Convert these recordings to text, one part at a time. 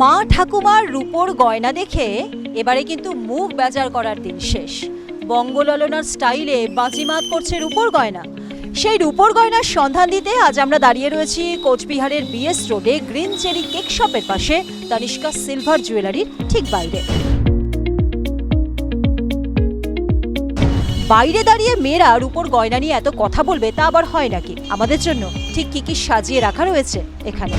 মা ঠাকুমার রূপোর গয়না দেখে এবারে কিন্তু মুখ বেজার করার দিন শেষ। বঙ্গললনার স্টাইলে বাজিমাত করছে রূপোর গয়না। সেই রূপোর গয়নার সন্ধান দিতে আজ আমরা দাঁড়িয়ে রয়েছি কোচবিহারের বিএস রোডে গ্রিন চেরি কেক শপের পাশে তানিষ্কা সিলভার জুয়েলারির ঠিক বাইরে। বাইরে দাঁড়িয়ে মেয়েরা রূপোর গয়না নিয়ে এত কথা বলবে তা আবার হয় নাকি? আমাদের জন্য ঠিক কি কি সাজিয়ে রাখা রয়েছে এখানে।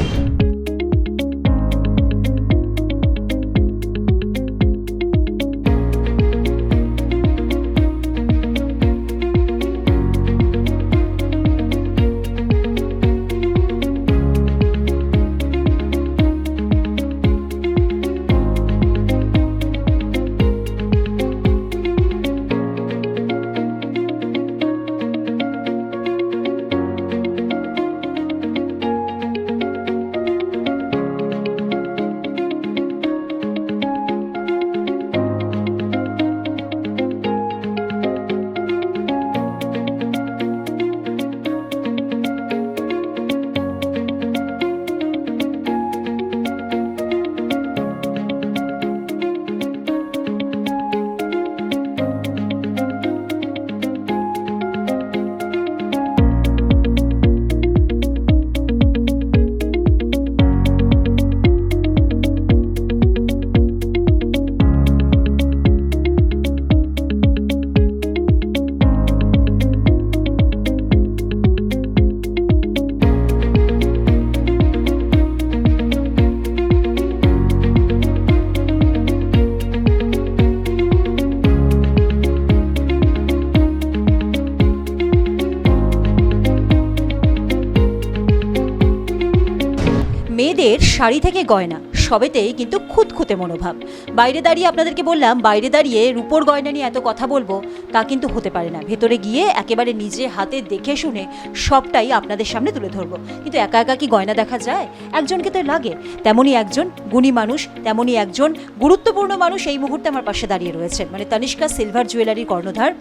শাড়ি থেকে গয়না, সবেতেই কিন্তু খুঁতখুঁতে মনোভাব। বাইরে দাঁড়িয়ে আপনাদেরকে বললাম, বাইরে দাঁড়িয়ে রূপোর গয়না নিয়ে এত কথা বলব, তা কিন্তু হতে পারে না। ভেতরে গিয়ে একেবারে নিজে হাতে দেখে শুনে সবটাই আপনাদের সামনে তুলে ধরবো। কিন্তু একা একা কি গয়না দেখা যায়? একজনকে তো লাগে। তেমনই একজন গুণী মানুষ, তেমনই একজন গুরুত্বপূর্ণ মানুষ এই মুহূর্তে আমার পাশে দাঁড়িয়ে রয়েছেন মানে তানিষ্কা সিলভার জুয়েলারির কর্ণধার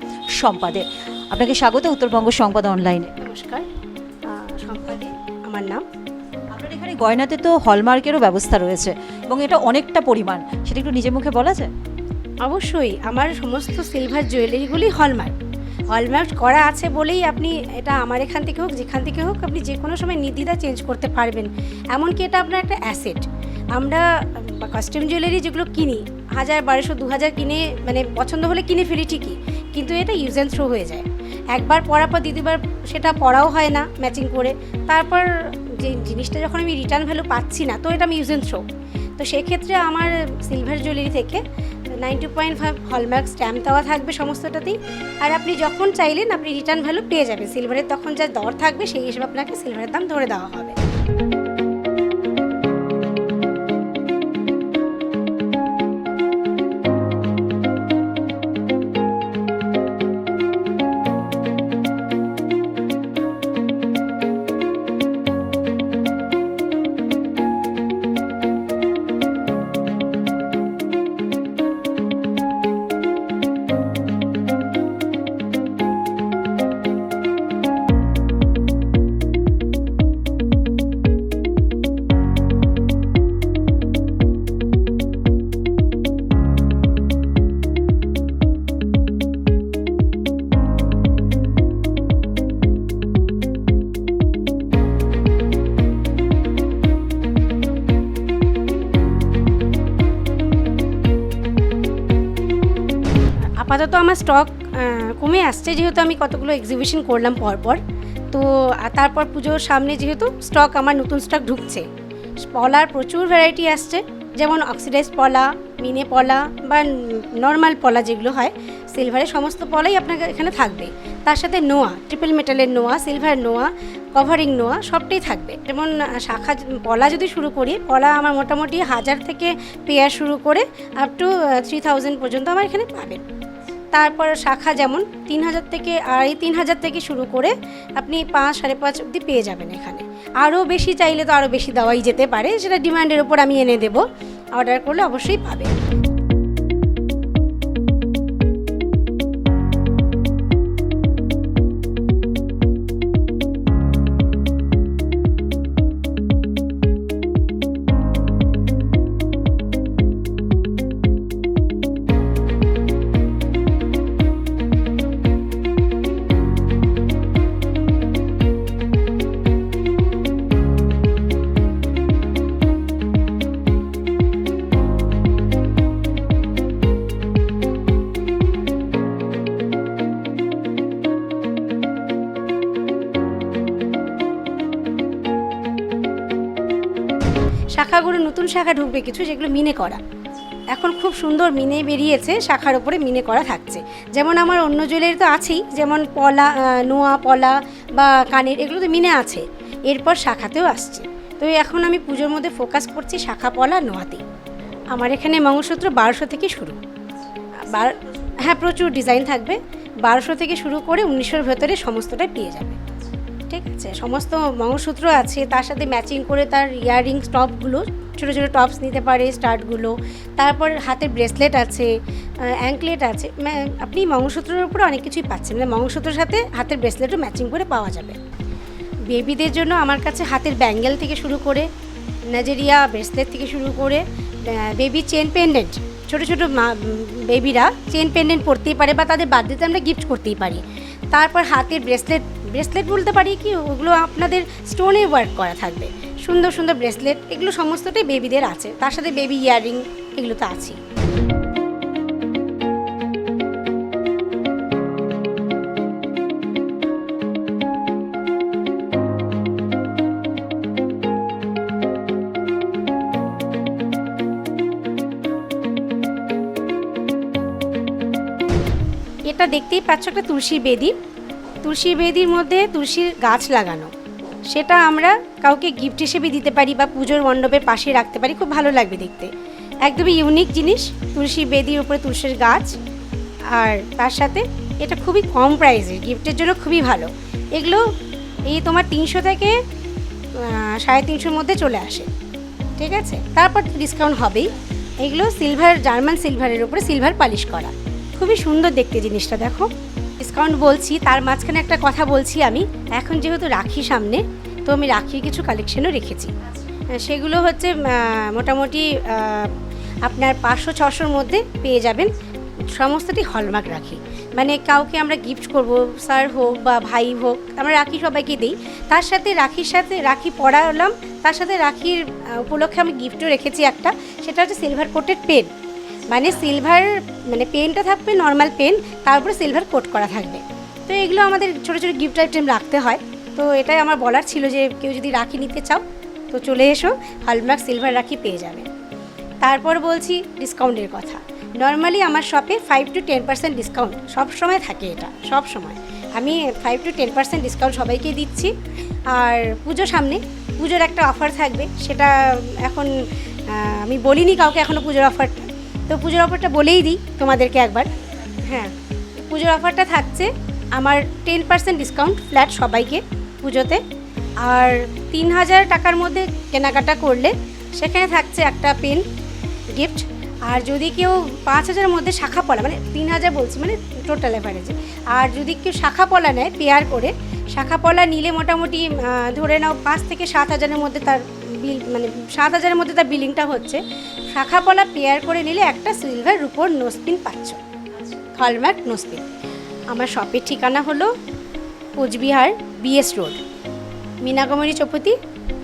সম্পাদে। আপনাকে স্বাগত, উত্তরবঙ্গ সংবাদ অনলাইনে। নমস্কার। সম্পাদে, আমার নাম আপনার এখানে গয়নাতে তো হলমার্কেরও ব্যবস্থা রয়েছে, এবং এটা অনেকটা পরিমাণ। সেটা একটু নিজের মুখে বলা যায়? অবশ্যই, আমার সমস্ত সিলভার জুয়েলারিগুলি হলমার্ক। হলমার্ক করা আছে বলেই আপনি এটা আমার এখান থেকে হোক, যেখান থেকে হোক, আপনি যে কোনো সময় নির্দ্বিধা চেঞ্জ করতে পারবেন। এমনকি এটা আপনার একটা অ্যাসেট আমরা কাস্টম জুয়েলারি যেগুলো কিনি, হাজার, বারোশো দু হাজার কিনে মানে পছন্দ হলে কিনে ফেলি ঠিকই, কিন্তু এটা ইউজ অ্যান্ড থ্রো হয়ে যায়। একবার পরার পর দ্বিতীয়বার সেটা পরাও হয় না ম্যাচিং করে। তারপর যে জিনিসটা যখন আমি রিটার্ন ভ্যালু পাচ্ছি না, তো এটা আমি ইউজ অ্যান্ড থ্রো তো সেক্ষেত্রে আমার সিলভার জুয়েলারি থেকে ninety point five hallmark stamp দেওয়া থাকবে সমস্তটাতেই। আর আপনি যখন চাইলেন, আপনি রিটার্ন ভ্যালু পেয়ে যাবেন। সিলভারের তখন যা দর থাকবে, সেই হিসেবে আপনাকে সিলভারের দাম ধরে দেওয়া হবে। আপাতত আমার স্টক কমে আসছে যেহেতু আমি কতগুলো এক্সিবিশন করলাম পরপর। তো তারপর পুজোর সামনে যেহেতু স্টক আমার নতুন স্টক ঢুকছে। পলার প্রচুর ভ্যারাইটি আসছে, যেমন অক্সিডাইজ পলা মিনে পলা বা নর্মাল পলা যেগুলো হয় সিলভারের সমস্ত পলাই আপনাকে এখানে থাকবে। তার সাথে নোয়া ট্রিপল মেটালের নোয়া সিলভার নোয়া কভারিং নোয়া, সবটাই থাকবে। যেমন শাখা, পলা যদি শুরু করি, পলা আমার মোটামুটি হাজার থেকে পেয়ার শুরু করে আপ টু থ্রি থাউজেন্ড পর্যন্ত আমার এখানে পাবেন। তারপর শাখা যেমন তিন হাজার থেকে আড়াই তিন হাজার থেকে শুরু করে আপনি পাঁচ, সাড়ে পাঁচ অবধি পেয়ে যাবেন এখানে। আরও বেশি চাইলে তো আরও বেশি দেওয়াই যেতে পারে, সেটা ডিমান্ডের ওপর আমি এনে দেবো। অর্ডার করলে অবশ্যই পাবেন। শাখাগুলো নতুন শাখা ঢুকবে কিছু, যেগুলো মিনে করা। এখন খুব সুন্দর মিনে বেরিয়েছে, শাখার ওপরে মিনে করা থাকছে। যেমন আমার অন্য জুয়েলারি তো আছেই, যেমন পলা নোয়া, পলা বা কানের, এগুলো তো মিনে আছে। এরপর শাখাতেও আসছে। তো এখন আমি পুজোর মধ্যে ফোকাস করছি শাখা, পলা, নোয়াতে। আমার এখানে মঙ্গলসূত্র বারোশো থেকে শুরু। বার হ্যাঁ প্রচুর ডিজাইন থাকবে। বারোশো থেকে শুরু করে উনিশশোর ভেতরে সমস্তটাই পেয়ে যাবে। ঠিক আছে, সমস্ত মঙ্গলসূত্র আছে, তার সাথে ম্যাচিং করে তার ইয়াররিং টপগুলো ছোটো ছোটো টপস নিতে পারে স্টার্টগুলো তারপর হাতের ব্রেসলেট আছে অ্যাঙ্কলেট আছে আপনি মঙ্গলসূত্রের উপরে অনেক কিছুই পাচ্ছেন মানে মঙ্গলসূত্রের সাথে হাতের ব্রেসলেটও ম্যাচিং করে পাওয়া যাবে। বেবিদের জন্য আমার কাছে হাতের ব্যাঙ্গেল থেকে শুরু করে নাজেরিয়া ব্রেসলেট থেকে শুরু করে বেবি চেন পেন্ডেন্ট ছোটো ছোটো বেবিরা চেন পেন্ডেন্ট পরতেই পারে বা তাদের বার্থডেতে আমরা গিফট করতেই পারি। তারপর হাতের ব্রেসলেট ব্রেসলেট বলতে পারি কি? ওগুলো আপনাদের স্টোনে ওয়ার্ক করা থাকবে। সুন্দর সুন্দর ব্রেসলেট এগুলো সমস্তটাই বেবিদের আছে। তার সাথে বেবি ইয়াররিং এগুলো তো আছেই এটা দেখতেই পাচ্ছ একটা তুলসী বেদি। তুলসী বেদির মধ্যে তুলসীর গাছ লাগানো। সেটা আমরা কাউকে গিফট হিসেবে দিতে পারি বা পুজোর মণ্ডপের পাশে রাখতে পারি, খুব ভালো লাগবে দেখতে। একদমই ইউনিক জিনিস, তুলসী বেদির উপরে তুলসীর গাছ। আর তার সাথে এটা খুবই কম প্রাইসের গিফটের জন্য খুবই ভালো। এগুলো এই তোমার তিনশো থেকে সাড়ে তিনশোর মধ্যে চলে আসে। ঠিক আছে? তারপর ডিসকাউন্ট হবেই। এগুলো সিলভার জার্মান সিলভারের উপরে সিলভার পালিশ করা। খুবই সুন্দর দেখতে জিনিসটা, দেখো। ডিসকাউন্ট বলছি, তার মাঝখানে একটা কথা বলছি আমি। এখন যেহেতু রাখি সামনে, তো আমি রাখির কিছু কালেকশনও রেখেছি। সেগুলো হচ্ছে মোটামুটি আপনার পাঁচশো, ছশোর মধ্যে পেয়ে যাবেন। সমস্তটি হলমার্ক রাখি। মানে কাউকে আমরা গিফট করব স্যার হোক বা ভাই হোক, আমরা রাখি সবাইকে দিই। তার সাথে রাখির সাথে, রাখি পড়ালাম তার সাথে রাখির উপলক্ষে আমি গিফটও রেখেছি একটা। সেটা হচ্ছে সিলভার কোটেড পেন মানে সিলভার মানে পেনটা থাকবে নর্মাল পেন তার উপরে সিলভার কোট করা থাকবে। তো এগুলো আমাদের ছোটো ছোটো গিফট আইটেম রাখতে হয়। তো এটাই আমার বলার ছিল যে কেউ যদি রাখি নিতে চাও, তো চলে এসো হলমার্ক সিলভার রাখি পেয়ে যাবে। তারপর বলছি ডিসকাউন্টের কথা। নর্মালি আমার শপে five to ten percent discount সব সময় থাকে এটা, সব সময়। আমি five to ten percent discount সবাইকে দিচ্ছি। আর পুজো সামনে, পুজোর একটা অফার থাকবে, সেটা এখন আমি বলিনি কাউকে এখনও পুজোর অফারটা তো পুজোর অফারটা বলেই দিই তোমাদেরকে একবার। হ্যাঁ পুজোর অফারটা থাকছে আমার টেন পার্সেন্ট ডিসকাউন্ট ফ্ল্যাট সবাইকে পুজোতে। আর তিন হাজার টাকার মধ্যে কেনাকাটা করলে সেখানে থাকছে একটা পেন গিফট। আর যদি কেউ পাঁচ হাজারের মধ্যে শাখা পলা মানে তিন হাজার বলছি মানে টোটাল অ্যাভারেজে আর যদি কেউ শাখা পলা নেয় পেয়ার করে, শাখা পলা নিলে মোটামুটি ধরে নাও পাঁচ থেকে সাত হাজারের মধ্যে তার বিল মানে সাত হাজারের মধ্যে তার বিলিংটা হচ্ছে। শাখা পলা পেয়ার করে নিলে একটা সিলভার রুপোর নোসপিন পাচ্ছ। হলমার্ক নোসপিন আমার শপের ঠিকানা হলো কোচবিহার বিএস রোড মিনাকুমারী চৌপতি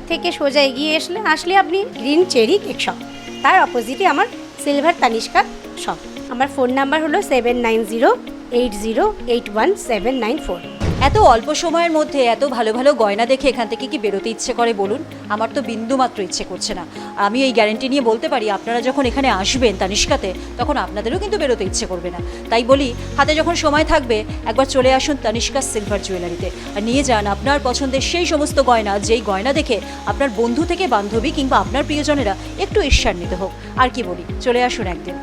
থেকে সোজা এগিয়ে আসলে আসলে আপনি গ্রিন চেরি কেক শপ তার অপোজিটে আমার সিলভার তানিষ্কা শপ আমার ফোন নাম্বার হলো seven nine zero eight zero eight one seven nine four এত অল্প সময়ের মধ্যে এত ভালো ভালো গয়না দেখে এখান থেকে কি বেরোতে ইচ্ছে করে বলুন? আমার তো বিন্দু মাত্র ইচ্ছে করছে না। আমি এই গ্যারেন্টি নিয়ে বলতে পারি, আপনারা যখন এখানে আসবেন তানিষ্কাতে, তখন আপনাদেরও কিন্তু বেরোতে ইচ্ছে করবে না। তাই বলি, হাতে যখন সময় থাকবে, একবার চলে আসুন তানিষ্কা সিলভার জুয়েলারিতে আর নিয়ে যান আপনার পছন্দের সেই সমস্ত গয়না, যেই গয়না দেখে আপনার বন্ধু থেকে বান্ধবী কিংবা আপনার প্রিয়জনেরা একটু ঈর্ষান্বিত হোক। আর কি বলি, চলে আসুন একদিন।